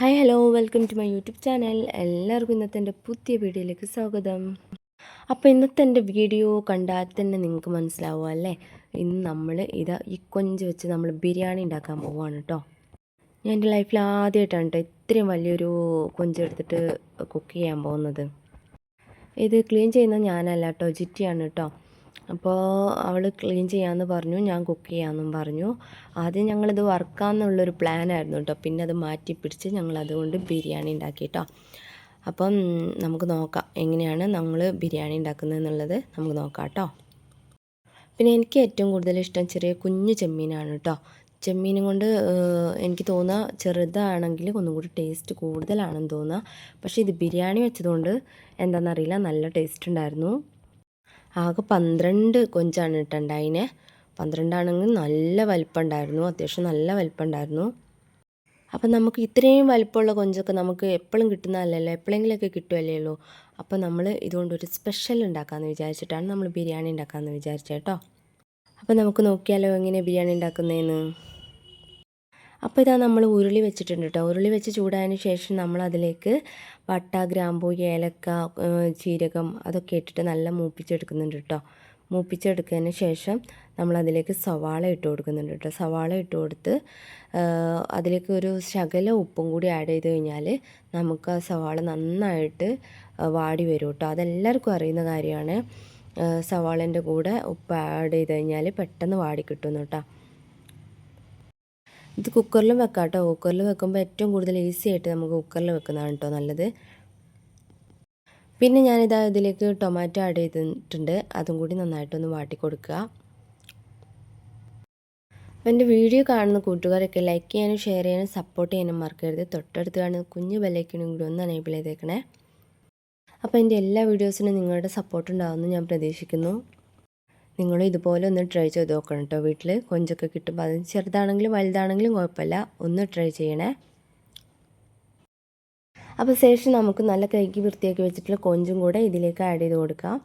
Hi hello. Welcome to my YouTube channel. എല്ലാവർക്കും ഇന്നത്തെ എന്റെ പുതിയ വീഡിയോയിലേക്ക് സ്വാഗതം. അപ്പോൾ ഇന്നത്തെ എന്റെ വീഡിയോ കണ്ടാൽ തന്നെ നിങ്ങൾക്ക് മനസ്സിലാവും അല്ലേ? ഇന്ന് നമ്മൾ ഇതാ ഈ കൊഞ്ച് വെച്ച് നമ്മൾ ബിരിയാണി ഉണ്ടാക്കാൻ പോവുകയാണ് കേട്ടോ ഞാൻ എന്റെ ലൈഫിൽ ആദ്യമായിട്ടാണ് കേട്ടോ ഇത്രയും വലിയൊരു കൊഞ്ച് എടുത്തിട്ട് കുക്ക് ചെയ്യാൻ പോകുന്നത്. ഇത് ക്ലീൻ ചെയ്യുന്നത് ഞാനല്ല കേട്ടോ ജിറ്റിയാണ് കേട്ടോ അപ്പോൾ അവൾ ക്ലീൻ ചെയ്യാമെന്ന് പറഞ്ഞു ഞാൻ കുക്ക് ചെയ്യാമെന്നും പറഞ്ഞു. ആദ്യം ഞങ്ങളിത് വറുക്കാമെന്നുള്ളൊരു പ്ലാനായിരുന്നു കേട്ടോ പിന്നെ അത് മാറ്റി പിടിച്ച് ഞങ്ങൾ അതുകൊണ്ട് ബിരിയാണി ഉണ്ടാക്കി കേട്ടോ അപ്പം നമുക്ക് നോക്കാം എങ്ങനെയാണ് നമ്മൾ ബിരിയാണി ഉണ്ടാക്കുന്നതെന്നുള്ളത് നമുക്ക് നോക്കാം കേട്ടോ പിന്നെ എനിക്ക് ഏറ്റവും കൂടുതൽ ഇഷ്ടം ചെറിയ കുഞ്ഞു ചെമ്മീനാണ് കേട്ടോ ചെമ്മീനും കൊണ്ട് എനിക്ക് തോന്നുക ചെറുതാണെങ്കിൽ ഒന്നും കൂടി ടേസ്റ്റ് കൂടുതലാണെന്ന് തോന്നുക പക്ഷേ ഇത് ബിരിയാണി വെച്ചതുകൊണ്ട് എന്താണെന്നറിയില്ല നല്ല ടേസ്റ്റ് ഉണ്ടായിരുന്നു. ആകെ പന്ത്രണ്ട് കൊഞ്ചാണ് ഇട്ടുണ്ടായിനെ പന്ത്രണ്ടാണെങ്കിൽ നല്ല വലിപ്പം ഉണ്ടായിരുന്നു അത്യാവശ്യം നല്ല വലിപ്പം ഉണ്ടായിരുന്നു അപ്പം നമുക്ക് ഇത്രയും വലിപ്പമുള്ള കൊഞ്ചൊക്കെ നമുക്ക് എപ്പോഴും കിട്ടുന്നതല്ലല്ലോ? എപ്പോഴെങ്കിലുമൊക്കെ കിട്ടുമല്ലേ ഉള്ളൂ? അപ്പോൾ നമ്മൾ ഇതുകൊണ്ടൊരു സ്പെഷ്യൽ ഉണ്ടാക്കാമെന്ന് വിചാരിച്ചിട്ടാണ് നമ്മൾ ബിരിയാണി ഉണ്ടാക്കാമെന്ന് വിചാരിച്ചത് കേട്ടോ. അപ്പോൾ നമുക്ക് നോക്കിയാലോ എങ്ങനെ ബിരിയാണി ഉണ്ടാക്കുന്നതെന്ന്? അപ്പോൾ ഇതാ നമ്മൾ ഉരുളി വെച്ചിട്ടുണ്ട് കേട്ടോ. ഉരുളി വെച്ച് ചൂടായതിന് ശേഷം നമ്മൾ അതിലേക്ക് പട്ട ഗ്രാമ്പൂ ഏലക്ക ജീരകം അതൊക്കെ ഇട്ടിട്ട് നല്ല മൂപ്പിച്ചെടുക്കുന്നുണ്ട് കേട്ടോ മൂപ്പിച്ചെടുത്തതിന് ശേഷം നമ്മളതിലേക്ക് സവാള ഇട്ട് കൊടുക്കുന്നുണ്ട് കേട്ടോ സവാള ഇട്ട് കൊടുത്ത് അതിലേക്ക് ഒരു ശകല ഉപ്പും കൂടി ആഡ് ചെയ്ത് കഴിഞ്ഞാൽ നമുക്ക് ആ സവാള നന്നായിട്ട് വാടി വരും കേട്ടോ അതെല്ലാവർക്കും അറിയുന്ന കാര്യമാണ് സവാളേന്റെ കൂടെ ഉപ്പ് ആഡ് ചെയ്ത് കഴിഞ്ഞാൽ പെട്ടെന്ന് വാടി കിട്ടുന്നു കേട്ടോ ഇത് കുക്കറിലും വെക്കാം കേട്ടോ കുക്കറിൽ വെക്കുമ്പോൾ ഏറ്റവും കൂടുതൽ ഈസി ആയിട്ട് നമുക്ക് കുക്കറിൽ വെക്കുന്നതാണ് കേട്ടോ നല്ലത്. പിന്നെ ഞാനിതാ ഇതിലേക്ക് ടൊമാറ്റോ ആഡ് ചെയ്തിട്ടുണ്ട്. അതും കൂടി നന്നായിട്ടൊന്ന് വാട്ടി കൊടുക്കുക അപ്പോൾ എന്റെ വീഡിയോ കാണുന്ന കൂട്ടുകാരൊക്കെ ലൈക്ക് ചെയ്യാനും ഷെയർ ചെയ്യാനും സപ്പോർട്ട് ചെയ്യാനും മറക്കരുത്. തൊട്ടടുത്ത് കാണുന്ന കുഞ്ഞു ബെല്ലൈക്കനും കൂടി ഒന്ന് എനേബിൾ ചെയ്തേക്കണേ. അപ്പോൾ എന്റെ എല്ലാ വീഡിയോസിനും നിങ്ങളുടെ സപ്പോർട്ട് ഉണ്ടാകുമെന്ന് ഞാൻ പ്രതീക്ഷിക്കുന്നു. നിങ്ങൾ ഇതുപോലെ ഒന്ന് ട്രൈ ചെയ്ത് നോക്കണം കേട്ടോ വീട്ടിൽ കൊഞ്ചൊക്കെ കിട്ടുമ്പോൾ അത് ചെറുതാണെങ്കിലും വലുതാണെങ്കിലും കുഴപ്പമില്ല. ഒന്ന് ട്രൈ ചെയ്യണേ. അപ്പോൾ ശേഷം നമുക്ക് നല്ല കൈക്ക് വൃത്തിയാക്കി വെച്ചിട്ടുള്ള കൊഞ്ചും കൂടെ ഇതിലേക്ക് ആഡ് ചെയ്ത് കൊടുക്കാം.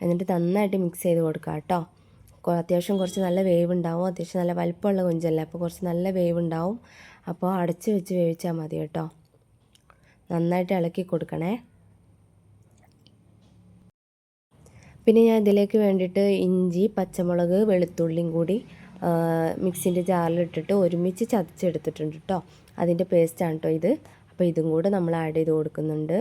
എന്നിട്ട് നന്നായിട്ട് മിക്സ് ചെയ്ത് കൊടുക്കാം കേട്ടോ അത്യാവശ്യം കുറച്ച് നല്ല വേവ് ഉണ്ടാവും. അത്യാവശ്യം നല്ല വലിപ്പമുള്ള കൊഞ്ചല്ല. അപ്പോൾ കുറച്ച് നല്ല വേവ് ഉണ്ടാവും. അപ്പോൾ അടച്ച് വെച്ച് വേവിച്ചാൽ മതി കേട്ടോ നന്നായിട്ട് ഇളക്കി കൊടുക്കണേ. പിന്നെ ഞാൻ ഇതിലേക്ക് വേണ്ടിയിട്ട് ഇഞ്ചി പച്ചമുളക് വെളുത്തുള്ളിയും കൂടി മിക്സിന്റെ ജാറിലിട്ടിട്ട് ഒരുമിച്ച് ചതച്ചെടുത്തിട്ടുണ്ട് കേട്ടോ അതിന്റെ പേസ്റ്റാണ് കേട്ടോ ഇത്. അപ്പോൾ ഇതും കൂടെ നമ്മൾ ആഡ് ചെയ്ത് കൊടുക്കുന്നുണ്ട്.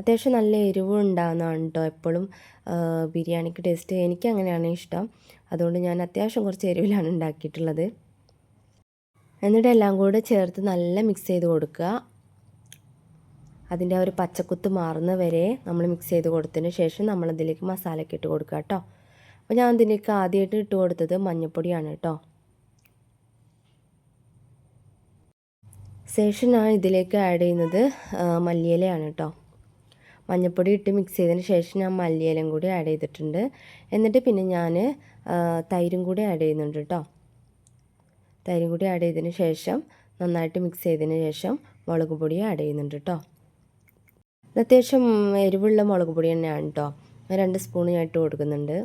അത്യാവശ്യം നല്ല എരിവ് ഉണ്ടാകുന്നതാണ് കേട്ടോ എപ്പോഴും. ബിരിയാണിക്ക് ടേസ്റ്റ് എനിക്ക് അങ്ങനെയാണ് ഇഷ്ടം. അതുകൊണ്ട് ഞാൻ അത്യാവശ്യം കുറച്ച് എരിവിലാണ് ഉണ്ടാക്കിയിട്ടുള്ളത്. എന്നിട്ട് എല്ലാം കൂടെ ചേർത്ത് നല്ല മിക്സ് ചെയ്ത് കൊടുക്കുക. അതിന്റെ ആ ഒരു പച്ചക്കുത്ത് മാറുന്ന വരെ നമ്മൾ മിക്സ് ചെയ്ത് കൊടുത്തതിന് ശേഷം നമ്മളതിലേക്ക് മസാലയൊക്കെ ഇട്ട് കൊടുക്കുക കേട്ടോ. അപ്പോൾ ഞാൻ അതിലേക്ക് ആദ്യമായിട്ട് ഇട്ട് കൊടുത്തത് മഞ്ഞൾപ്പൊടിയാണ് കേട്ടോ. ശേഷം ഞാൻ ഇതിലേക്ക് ആഡ് ചെയ്യുന്നത് മല്ലിയിലയാണ് കേട്ടോ. മഞ്ഞൾപ്പൊടി ഇട്ട് മിക്സ് ചെയ്തതിന് ശേഷം ഞാൻ മല്ലിയിലയും കൂടി ആഡ് ചെയ്തിട്ടുണ്ട്. എന്നിട്ട് പിന്നെ ഞാൻ തൈരും കൂടി ആഡ് ചെയ്യുന്നുണ്ട് കേട്ടോ. തൈരും കൂടി ആഡ് ചെയ്തതിന് ശേഷം നന്നായിട്ട് മിക്സ് ചെയ്തതിന് ശേഷം മുളക് പൊടി ആഡ് ചെയ്യുന്നുണ്ട് കേട്ടോ. അത്യാവശ്യം എരിവുള്ള മുളക് പൊടി തന്നെയാണ് കേട്ടോ രണ്ട് സ്പൂൺ ഞാൻ ഇട്ട് കൊടുക്കുന്നുണ്ട്.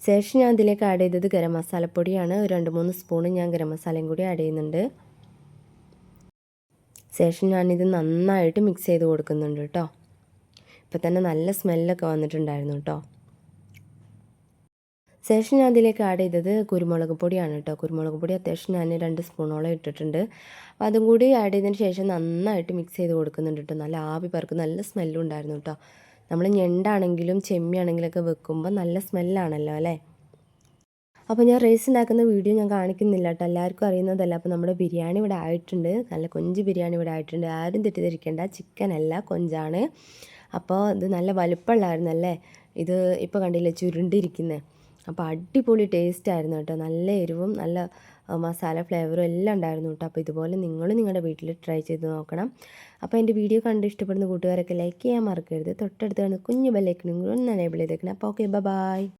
ശേഷം ഞാൻ ഇതിലേക്ക് ആഡ് ചെയ്തത് ഗരം മസാലപ്പൊടിയാണ് ഒരു രണ്ട് മൂന്ന് സ്പൂൺ ഞാൻ ഗരം മസാലയും കൂടി ആഡ് ചെയ്യുന്നുണ്ട്. ശേഷം ഞാനിത് നന്നായിട്ട് മിക്സ് ചെയ്ത് കൊടുക്കുന്നുണ്ട് കേട്ടോ ഇപ്പം തന്നെ നല്ല സ്മെല്ലൊക്കെ വന്നിട്ടുണ്ടായിരുന്നു കേട്ടോ ശേഷം ഞാൻ അതിലേക്ക് ആഡ് ചെയ്തത് കുരുമുളക് പൊടിയാണ് കേട്ടോ കുരുമുളക് പൊടി അത്യാവശ്യം ഞാൻ രണ്ട് സ്പൂണോളം ഇട്ടിട്ടുണ്ട്. അപ്പോൾ അതും കൂടി ആഡ് ചെയ്തതിന് ശേഷം നന്നായിട്ട് മിക്സ് ചെയ്ത് കൊടുക്കുന്നുണ്ട് കേട്ടോ നല്ല ആവി പറക്കും നല്ല സ്മെല്ലും ഉണ്ടായിരുന്നു കേട്ടോ നമ്മൾ ഞണ്ടാണെങ്കിലും ചെമ്മിയാണെങ്കിലൊക്കെ വെക്കുമ്പോൾ നല്ല സ്മെല്ലാണല്ലോ അല്ലേ? അപ്പോൾ ഞാൻ റൈസ് ഉണ്ടാക്കുന്ന വീഡിയോ ഞാൻ കാണിക്കുന്നില്ല കേട്ടോ എല്ലാവർക്കും അറിയുന്നതല്ല. അപ്പോൾ നമ്മുടെ ബിരിയാണി ഇവിടെ ആയിട്ടുണ്ട്. നല്ല കൊഞ്ച് ബിരിയാണി ഇവിടെ ആയിട്ടുണ്ട്. ആരും തെറ്റിദ്ധരിക്കേണ്ട. ചിക്കൻ അല്ല കൊഞ്ചാണ്. അപ്പോൾ ഇത് നല്ല വലുപ്പമുള്ളായിരുന്നല്ലേ ഇത് ഇപ്പോൾ കണ്ടില്ലേ ചുരുണ്ടിരിക്കുന്നത് അപ്പോൾ അടിപൊളി ടേസ്റ്റ് ആയിരുന്നു കേട്ടോ. നല്ല എരിവും നല്ല മസാല ഫ്ലേവറും എല്ലാം ഉണ്ടായിരുന്നു കേട്ടോ. അപ്പോൾ ഇതുപോലെ നിങ്ങൾ നിങ്ങളുടെ വീട്ടിൽ ട്രൈ ചെയ്ത് നോക്കണം. അപ്പോൾ എന്റെ വീഡിയോ കണ്ട് ഇഷ്ടപ്പെടുന്ന കൂട്ടുകാരൊക്കെ ലൈക്ക് ചെയ്യാൻ മറക്കരുത്. തൊട്ടടുത്ത് കുഞ്ഞു ബെല്ലൈക്കനും ഒന്ന് എനേബിൾ ചെയ്തേക്കണം. അപ്പോൾ ഓക്കെ ബൈ